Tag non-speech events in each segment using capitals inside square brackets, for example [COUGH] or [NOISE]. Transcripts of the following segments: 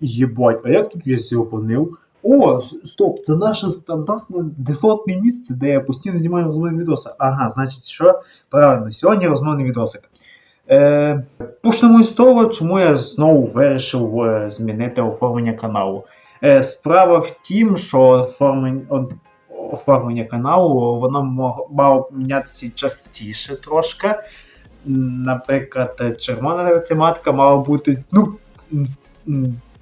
Єбать, а як тут я себе опинив? О, стоп, це наше стандартне дефолтне місце, де я постійно знімаю розмовні відоси. Ага, значить, що? Правильно, сьогодні розмовний відосик. Е, почнемо з того, чому я знову вирішив е, змінити оформлення каналу. Е, справа в тім, що оформлення, оформлення каналу воно мало мінятися частіше трошки. Наприклад, червона тематика мала бути ну,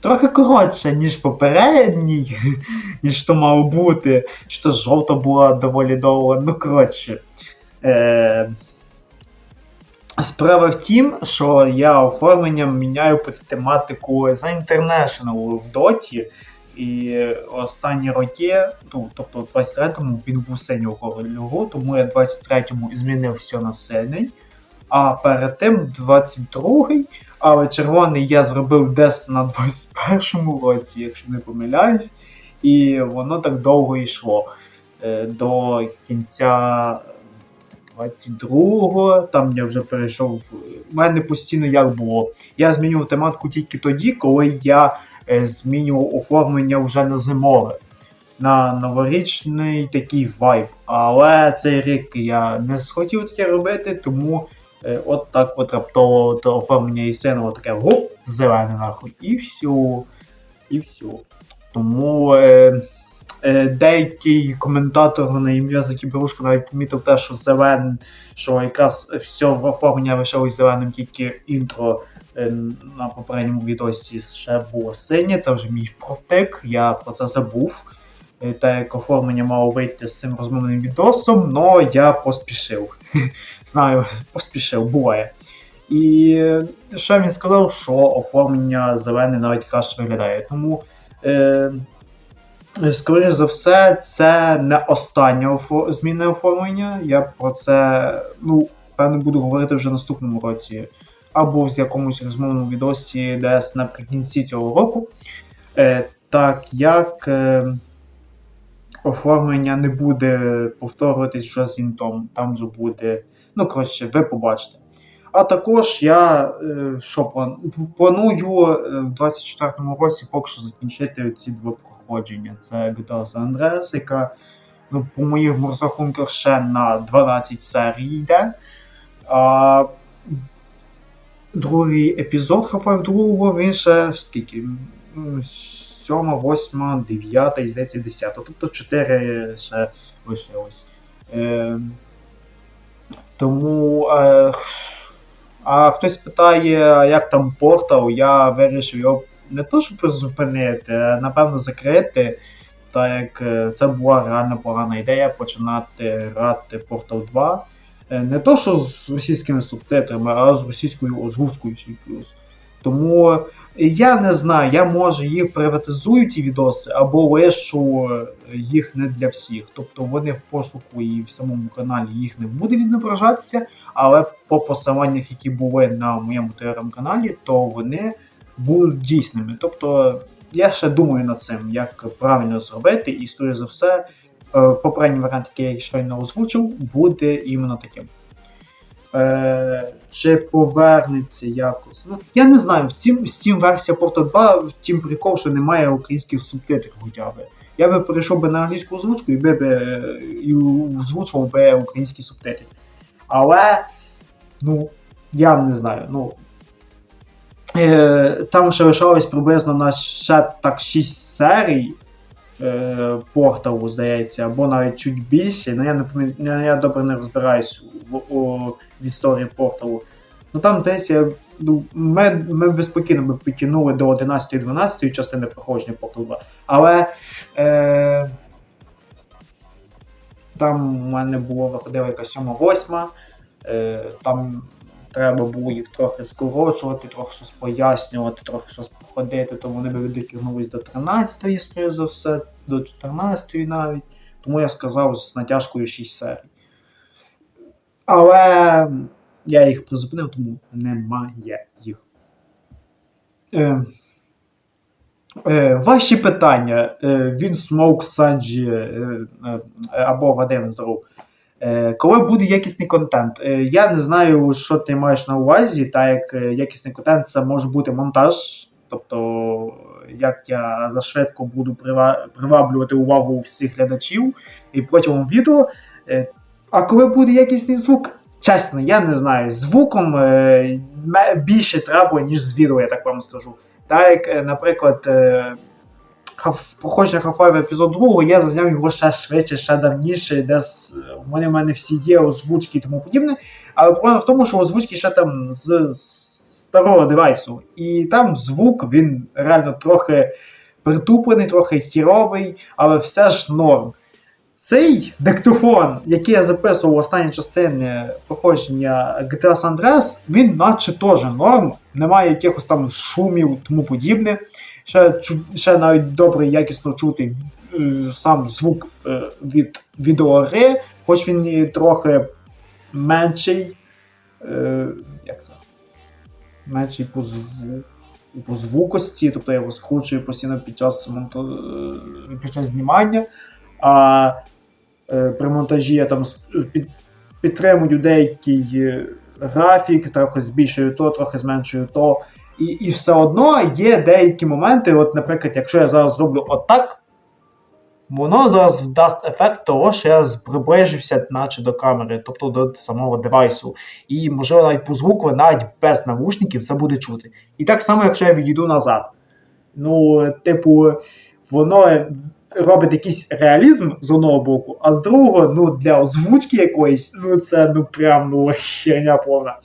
трохи коротша, ніж попередній, [LAUGHS] ніж то мало бути. Що жовта була доволі довго. Ну, коротше. Е, Справа в тім, що я оформленням міняю під тематику The International в Доті. І останні роки, ну, тобто в 23-му він був синього кольору, тому я 23-му змінив все на сильний. А перед тим 22-й, але червоний я зробив десь на 21-му році, якщо не помиляюсь. І воно так довго йшло. Е, До кінця 22-го, там я вже перейшов. У мене постійно як було. Я змінював тематику тільки тоді, коли я е, змінював оформлення вже на зимове. На новорічний такий вайб. Але цей рік я не схотів таке робити, тому от так от раптово то оформлення і синово таке гоп, зелене нахуй, і все. І все. Тому е, е, деякий коментатор на ім'я Закіберушка навіть помітив те, що зелен, що якраз все в оформлення лишилось зеленим, тільки інтро е, на попередньому відосі ще було синє, це вже мій профтек, я про це забув. Е, Та як оформлення мало вийти з цим розмовним відосом, але я поспішив. [LAUGHS] Знаю, поспішив, буває. І ще він сказав, що оформлення зелене навіть краще виглядає. Тому, е, скоріше за все, це не останнє офо- зміна оформлення. Я про це, ну, певно, буду говорити вже наступному році. Або в якомусь розмовному відосі десь наприкінці цього року. Е, так як е, оформлення не буде повторюватись вже з інтом, там вже буде. Ну, коротше, ви побачите. А також я е, що план... планую е, в 24-му році поки що закінчити ці два проходження. Це GTA San Andreas, яка ну, по моїм розрахунках ще на 12 серій йде. А другий епізод Half-Life 2, він ще скільки? М, 7, 8, 9, і, здається, 10. Тобто 4 ще лишилось. Е, тому. Е, а хтось питає, як там портал, я вирішив його не то, щоб призупинити, а напевно закрити. Так як е, це була реально погана ідея починати грати Portal 2. Е, Не то, що з російськими субтитрами, а з російською озвучкою ще плюс. Тому я не знаю, я може їх приватизую ті відоси, або лишу е, їх не для всіх. Тобто вони в пошуку і в самому каналі їх не буде відображатися, але по посиланнях, які були на моєму телеграм-каналі, то вони будуть дійсними. Тобто я ще думаю над цим, як правильно зробити, і, скоріше за все, е, попередній варіант, який я щойно озвучив, буде іменно таким. Е, чи повернеться якось. Ну, я не знаю, в з цим версія Portal 2, втім прикол, що немає українських субтитрів хоча б. Я би перейшов би на англійську озвучку і би, би і озвучував би українські субтитри. Але, ну, я не знаю. ну, е, Там ще лишалось приблизно на ще так 6 серій порталу, здається, або навіть чуть більше. Ну, я, не, пам'ят- я добре не розбираюсь в, у, в історії порталу. Ну там десь я, ну, ми, ми би підтягнули до 11-12 частини проходження 2. Але е, там у мене було виходила якась 7-8, е, там треба було їх трохи скорочувати, трохи щось пояснювати, трохи щось походити, то вони би дотягнулись до 13-ї, скоріше за все, до 14-ї навіть. Тому я сказав з натяжкою 6 серій. Але я їх призупинив, тому немає їх. Е, е, ваші питання. Він Смоук Санджі або Вадим Здоров. Е, коли буде якісний контент? Е, я не знаю, що ти маєш на увазі, так як е, якісний контент це може бути монтаж. Тобто як я зашвидко буду приваблювати увагу всіх глядачів і протягом відео. А коли буде якісний звук, чесно, я не знаю. Звуком більше треба, ніж з відео, я так вам скажу. Так як, наприклад, проходження Half-Life епізод 2, я зазняв його ще швидше, ще давніше, де вони в мене всі є, озвучки і тому подібне. Але проблема в тому, що озвучки ще там з старого девайсу. І там звук, він реально трохи притуплений, трохи хіровий, але все ж норм. Цей диктофон, який я записував в останній частині проходження GTA San Andreas, він наче теж норм, немає якихось там шумів тому подібне. Ще, ще навіть добре якісно чути е, сам звук е, від відеогри, хоч він і трохи менший. Е, як це? Менший по звуку. По звукості, тобто я його скручую постійно під час монту... під час знімання. А при монтажі я там під, підтримую деякий графік, трохи збільшую то, трохи зменшую то. І, і все одно є деякі моменти, от, наприклад, якщо я зараз зроблю отак, воно зараз дасть ефект того, що я приближився наче до камери, тобто до самого девайсу. І, можливо, навіть по звуку, навіть без навушників, це буде чути. І так само, якщо я відійду назад. Ну, типу, воно робить якийсь реалізм з одного боку, а з другого, ну, для озвучки якоїсь, ну, це ну прям ну, херня повна.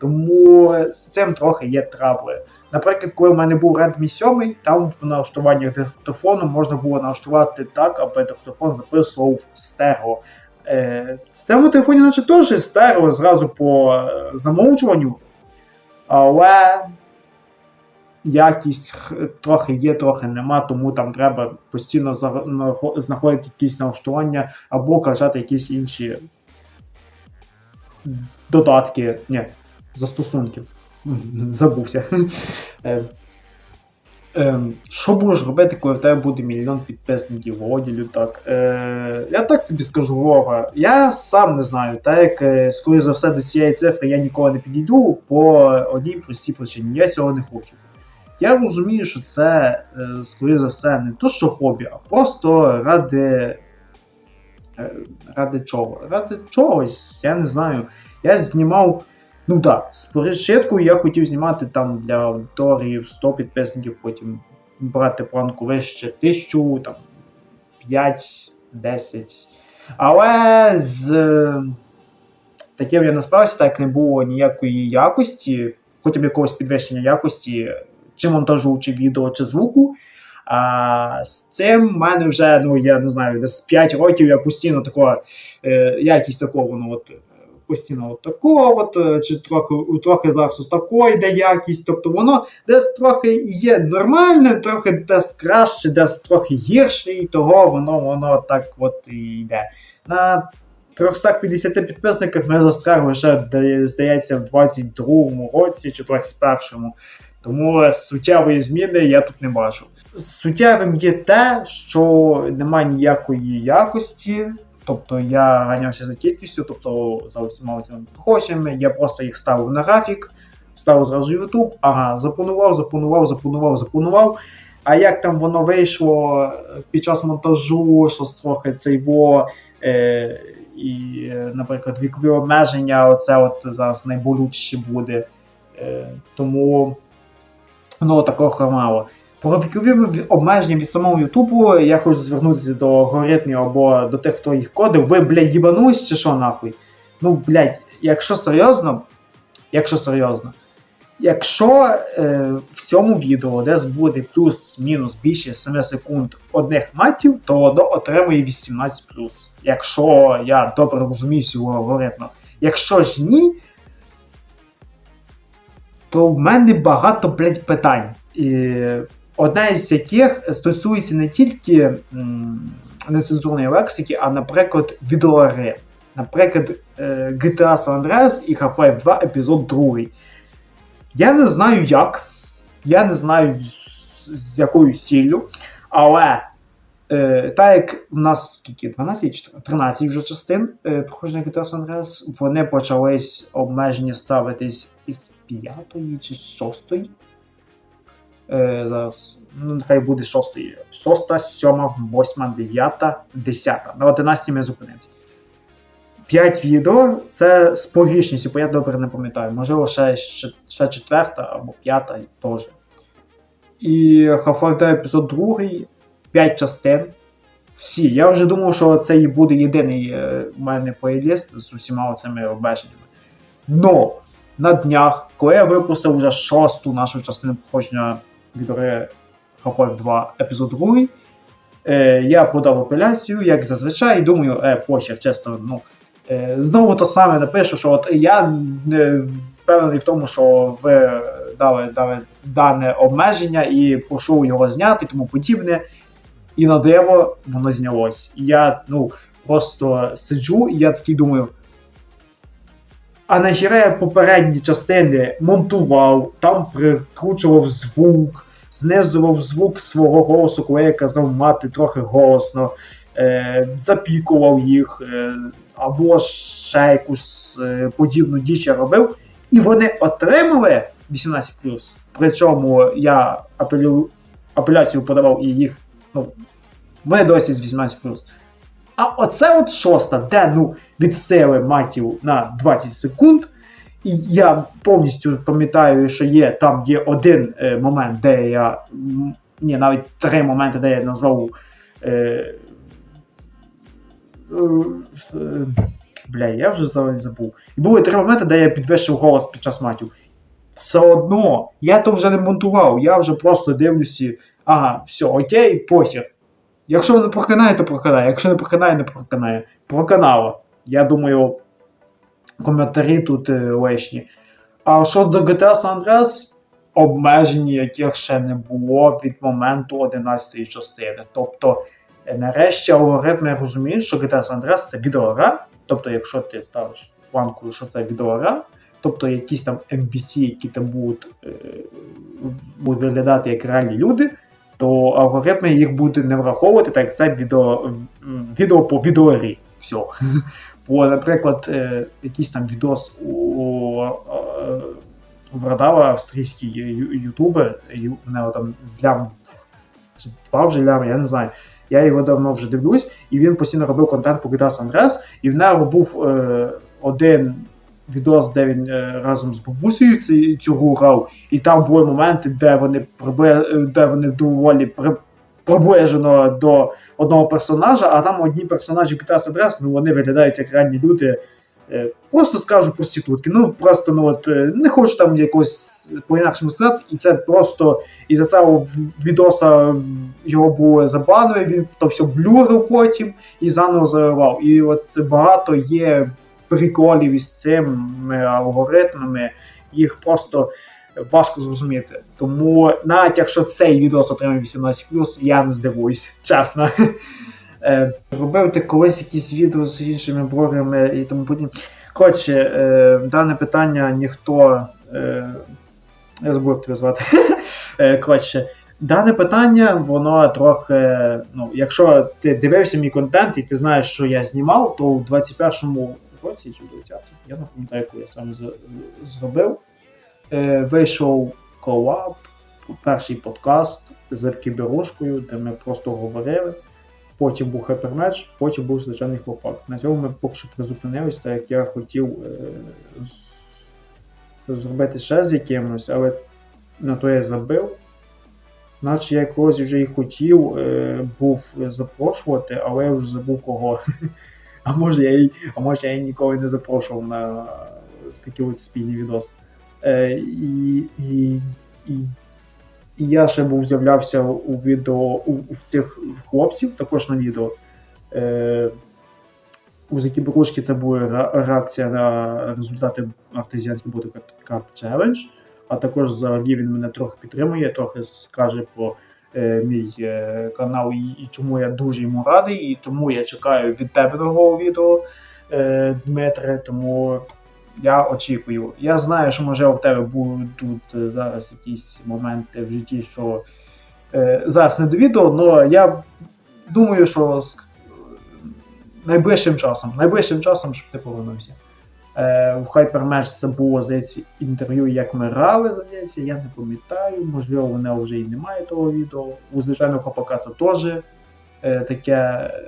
Тому з цим трохи є трабли. Наприклад, коли в мене був Redmi 7, там в налаштуваннях диктофону можна було налаштувати так, аби диктофон записував стерео. Е, в цьому телефоні, наче теж стерео зразу по е, замовчуванню, але якість трохи є, трохи нема, тому там треба постійно знаходити якісь налаштування або качати якісь інші додатки. Ні, застосунків. Забувся. Е, Ем, що будеш робити, коли в тебе буде мільйон підписників, Володілю, так? Е, я так тобі скажу, Вова, я сам не знаю, так як, е, скоріше за все, до цієї цифри я ніколи не підійду по одній простій причині. Я цього не хочу. Я розумію, що це, е, скоріше за все, не то, що хобі, а просто ради. Ради чого? Ради чогось, я не знаю. Я знімав. Ну так, з перешиткою я хотів знімати там для аудиторії 100 підписників, потім брати планку вище 1000, там 5, 10. Але з е, таким я не справився, так не було ніякої якості, хоча б якогось підвищення якості, чи монтажу, чи відео, чи звуку. А з цим в мене вже, ну я не знаю, десь 5 років я постійно такого, е, якість такого, ну от. Постійно от такого, от, е, чи трохи, трохи зараз ось такої йде якість. Тобто воно десь трохи є нормальним, трохи десь краще, десь трохи гірше, і того воно воно так от і йде. На 350 підписниках ми застрягли ще, де- здається, в 22-му році чи 21-му. Тому суттєвої зміни я тут не бачу. Суттєвим є те, що немає ніякої якості. Тобто я ганявся за кількістю, тобто за усіма цими прохожими, я просто їх ставив на графік, ставив зразу YouTube, ага, запланував, запланував, запланував, запланував. А як там воно вийшло е, під час монтажу, щось трохи цей во, е, і, е, наприклад, вікові обмеження, оце от зараз найболючіше буде. Е, тому воно такого мало. Про вікові обмеження від самого Ютубу я хочу звернутися до алгоритмів або до тих, хто їх кодив. Ви, блядь, їбанулись чи що нахуй? Ну, блядь, якщо серйозно, якщо серйозно, якщо е, в цьому відео десь буде плюс-мінус більше 7 секунд одних матів, то воно отримує 18 Якщо я добре розуміюся в алгоритмах. Якщо ж ні, то в мене багато блядь, питань. І одна із яких стосується не тільки нецензурної лексики, а, наприклад, відеогри. Наприклад, е, GTA San Andreas і Half-Life 2 епізод 2. Я не знаю як, я не знаю з, якою ціллю, але е, так як в нас скільки 12 13 вже частин е, проходження GTA San Andreas, вони почались обмеження ставитись із 5 чи 6 Е, зараз, ну, нехай буде шостий. Шоста, сьома, восьма, дев'ята, десята. На 11 ми зупинимося. 5 відео це з погрішністю, бо я добре не пам'ятаю. Можливо, ще, ще, четверта або п'ята теж. І Half-Life епізод 2, 5 частин. Всі. Я вже думав, що це і буде єдиний е, у мене плейліст з усіма цими обмеженнями. Но на днях, коли я випустив вже шосту нашу частину походження від гри Half-Life 2 епізод 2, е, я подав апеляцію, як зазвичай, і думаю, е, похер, чесно, ну. Е, знову то саме напишу, що от я не впевнений в тому, що ви дали, дали дане обмеження і прошу його зняти тому подібне. І на диво воно знялось. Я ну, просто сиджу, і я такий думаю. А нахіра я попередні частини монтував, там прикручував звук, знизував звук свого голосу, коли я казав мати трохи голосно, е, запікував їх, е, або ще якусь е, подібну діч я робив. І вони отримали 18. Причому я апелю, апеляцію подавав і їх. ну, вони досі з 18 А оце от шоста, де ну, від сили матів на 20 секунд. І я повністю пам'ятаю, що є там є один е, момент, де я. Ні, навіть три моменти, де я назвав. Е, е, е, бля, я вже забув. І були три моменти, де я підвищив голос під час матів. Все одно, я то вже не монтував, я вже просто дивлюся, ага, все, окей, похер. Якщо не проканає, то проканає. Якщо не проканає, не проканає. Проканало. Я думаю, коментарі тут е, лишні. А що до GTA San Andreas, обмежені, яких ще не було від моменту 11 частини. Тобто, е, нарешті алгоритми розуміють, що GTA San Andreas це відеогра. Тобто, якщо ти ставиш планку, що це відеогра, тобто якісь там NPC, які там будуть, е, будуть виглядати як реальні люди, то алгоритми їх будуть не враховувати, так як це відео, відео по відеорі. Все. [LAUGHS] Бо, наприклад, е, якийсь там відос у е, в Радава, австрійський ютубер, там лям чи два вже лями, я не знаю. Я його давно вже дивлюсь, і він постійно робив контент по San Andreas, і в нього був е, один відос, де він е, разом з бабусею цю гру грав, і там були моменти, де вони прибли- де вони доволі при, приближено до одного персонажа, а там одні персонажі GTA San ну вони виглядають як реальні люди. Е, Просто скажу проститутки. Ну просто ну от е, не хочу там якось по-інакшому сказати, і це просто із-за цього відоса його було забанили, він то все блюрив потім і заново заривав. І от багато є приколів із цими алгоритмами, їх просто важко зрозуміти. Тому навіть якщо цей відос отримає 18+, я не здивуюсь, чесно. Е, Робив ти колись якісь відео з іншими блогерами і тому подібне. Коротше, е, дане питання ніхто. Е, я забув, тебе звати. [LAUGHS] Коротше, дане питання, воно трохи. Ну, якщо ти дивився мій контент і ти знаєш, що я знімав, то в 21-му році чи в 20-му, я не пам'ятаю, яку я саме з- зробив. Е, вийшов колаб, перший подкаст з Аркіберушкою, де ми просто говорили. Потім був хепермеч, потім був звичайний хлопак. На цьому ми поки що призупинились, так як я хотів е, зробити ще з якимось, але на то я забив. Наче я когось вже і хотів е, був запрошувати, але я вже забув кого. [LAUGHS] А може я а може я ніколи не запрошував на такі ось спільні відоси. Е, і, і, і, і я ще був з'являвся у відео у, у цих хлопців, також на відео. Е, у Закібрушки це була реакція на результати артезіанського Cup Challenge, а також взагалі він мене трохи підтримує, трохи скаже про мій е, канал і, чому я дуже йому радий, і тому я чекаю від тебе нового відео, е, Дмитре. Тому я очікую. Я знаю, що може в тебе будуть е, зараз якісь моменти в житті, що е, зараз не до відео, але я думаю, що найближчим часом, найближчим часом, щоб ти повернувся. Е, в Hypermesh це було, здається, інтерв'ю, як ми грали, здається, я не пам'ятаю, можливо, в мене вже і немає того відео. У звичайного хлопака це теж е, таке е,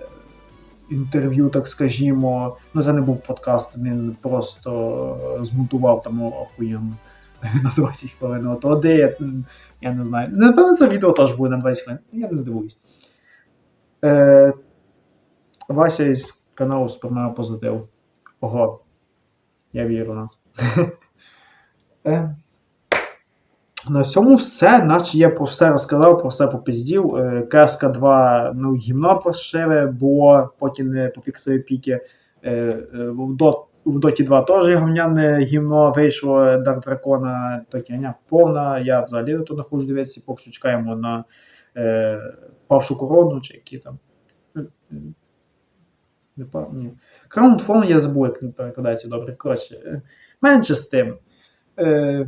інтерв'ю, так скажімо. Ну, це не був подкаст, він просто змонтував там охуєнно [LAUGHS] на 20 хвилин. От оде, я, я не знаю. Напевно, це відео теж буде на 20 хвилин. Я не здивуюсь. Е, Вася із каналу Супермена Позитив. Ого. Я вірю в нас. Е, На цьому все, наче я про все розказав, про все попіздів. Е, КСК 2, ну, гімно прошиве, було, потім не пофіксує піки. Е, В, Дот, в Доті 2 теж говняне гімно вийшло Дарк Дракона, то повна. Я взагалі тут не хочу дивитися, поки що чекаємо на е, павшу корону, чи які там. Не ні. Crown я забув, як він перекладається добре. Коротше, е, менше з тим. Е,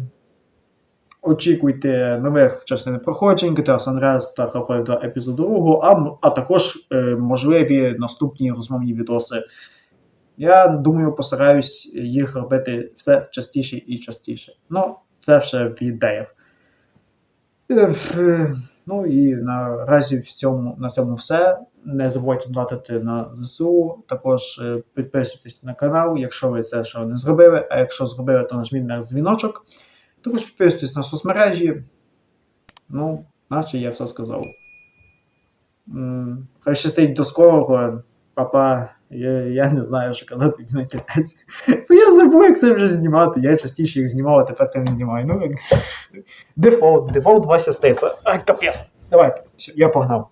очікуйте нових частин проходжень, GTA San та Half-Life 2 епізоду 2, а, а також е, можливі наступні розмовні відоси. Я думаю, постараюсь їх робити все частіше і частіше. Ну, це ще в ідеях. Е, е, Ну і наразі в цьому, на цьому все. Не забувайте донатити на ЗСУ. Також е, підписуйтесь на канал, якщо ви це ще не зробили. А якщо зробили, то нажміть на дзвіночок. Також підписуйтесь на соцмережі. Ну, наче я все сказав. Хай щастить до скорого. Папа, я, я не знаю, що казати на кінець. Я забув, як це вже знімати. Я частіше їх знімав, а тепер не знімаю. Ну. Дефолт, дефолт Вася стається. Ай, капець. Давайте, я погнав.